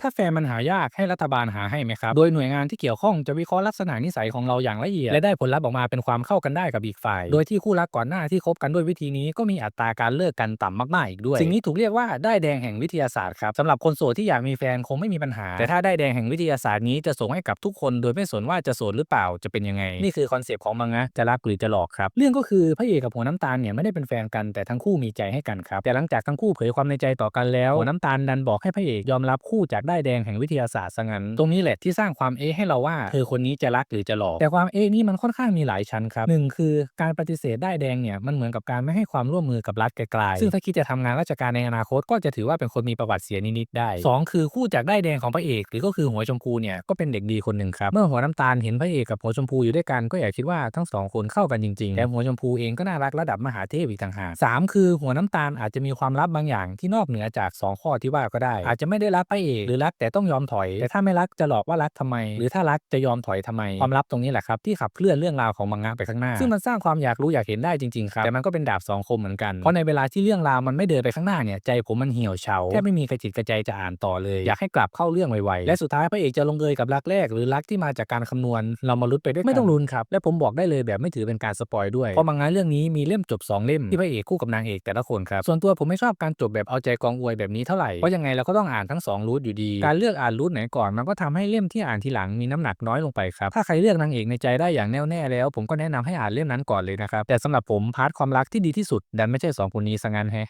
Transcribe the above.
ถ้าแฟนมันหายากให้รัฐบาลหาให้ไหมครับ โดยหน่วยงานที่เกี่ยวข้องจะวิเคราะห์ลักษณะนิสัยของเราอย่างละเอียด และได้ผลลัพธ์ออกมาเป็นความเข้ากันได้กับอีกฝ่าย โดยที่คู่รักก่อนหน้าที่คบกันด้วยวิธีนี้ก็มีอัตราการเลิกกันต่ำมากๆอีกด้วย สิ่งนี้ถูกเรียกว่าได้ายแดงแห่งวิทยาศาสตร์ครับสำหรับคนโสดที่อยากมีแฟนคงไม่มีปัญหา แต่ถ้าได้ายแดงแห่งวิทยาศาสตร์นี้จะส่งให้กับทุกคน โดยไม่สนว่าจะโสดหรือเปล่าจะเป็นยังไง นี่คือคอนเซปต์ของมังงะจะรักหรือจะหลอกครับ เรื่องก็คือพระเอกกับหัวน้ำตาลเนี่ยไม่ได้เป็นแฟนกันแต่ทั้งคู่มีใจให้กันครับแต่หลังจากทั้งคู่เผยความในใจต่อกันแล้วหัวน้ำตาลดันบอกให้พระเอกยอมรับคู่จากได้แดงแห่งวิทยาศาสตร์ซะงั้น ตรงนี้แหละที่สร้างความเอ๊ะให้เราว่าเธอคนนี้จะรักหรือจะหลอก แต่ความเอ๊ะนี่มันค่อนข้างมีหลายชั้นครับหนึ่งคือการปฏิเสธได้แดงเนี่ยมันเหมือนกับการไม่ให้ความร่วมมือกับรัฐไกลๆซึ่งถ้าคิดจะทำงานราชการในอนาคต ก็จะถือว่าเป็นคนมีประวัติเสียนิดๆได้สองคือคู่จากได้แดงของพระเอก หรือก็คือหัวชมพูเนี่ยก็เป็นเด็กดีคนหนึ่งครับเมื่อหัวน้ำตาลเห็นพระเอกกับหัวชมพูอยู่ด้วยกันก็อยากคิดว่าทั้งสองคนเข้ากันจริงๆแถมหัวชมพูเองก็น่ารักระดับมหาเทพอีกต่างหากสามคือหัวน้ำตาลอาจจะมีความลับบางอย่างที่นอกเหนือจากสองข้อที่ว่าก็ได้ อาจจะไม่ได้รักพระเอกหรือรักแต่ต้องยอมถอย แต่ถ้าไม่รักจะหลอกว่ารักทำไม หรือถ้ารักจะยอมถอยทำไม ความลับตรงนี้แหละครับที่ขับเคลื่อนเรื่องราวของมังงะไปข้างหน้า ซึ่งมันสร้างความอยากรู้อยากเห็นได้จริงๆครับแต่มันก็เป็นดาบสองคมเหมือนกันเพราะในเวลาที่เรื่องราวมันไม่เดินไปข้างหน้าเนี่ยใจผมมันเหี่ยวเฉาแทบไม่มีกระจิตกระใจจะอ่านต่อเลย อยากให้กลับเข้าเรื่องไวๆและสุดท้ายพระเอกจะลงเอยกับรักแรก หรือรักที่มาจากการคำนวณ เรามาลุ้นไปด้วยกันไม่ต้องลุ้นครับและผมบอกได้เลยแบบไม่ถือเป็นการสปอยด้วยเพราะมังงะเรื่องนี้มีเล่มจบสองเล่มที่พระเอกคู่กับนางเอกแต่ละคนครับส่วนตัวผมไม่ชอบการจบแบบเอาใจกองอวยแบบนี้เท่าไหร่เพราะยังไงเราก็ต้องอ่านทั้งสองรูทอยู่ดีการเลือกอ่านรูทไหนก่อน มันก็ทำให้เล่มที่อ่านทีหลังมีน้ำหนักน้อยลงไปครับถ้าใครเลือกนางเอกในใจได้อย่างแน่วแน่แล้ว ผมก็แนะนำให้อ่านเล่มนั้นก่อนเลยนะครับแต่สำหรับผมพาร์ทความรักที่ดีที่สุดดันไม่ใช่สองคนนี้ซะงั้นแฮะ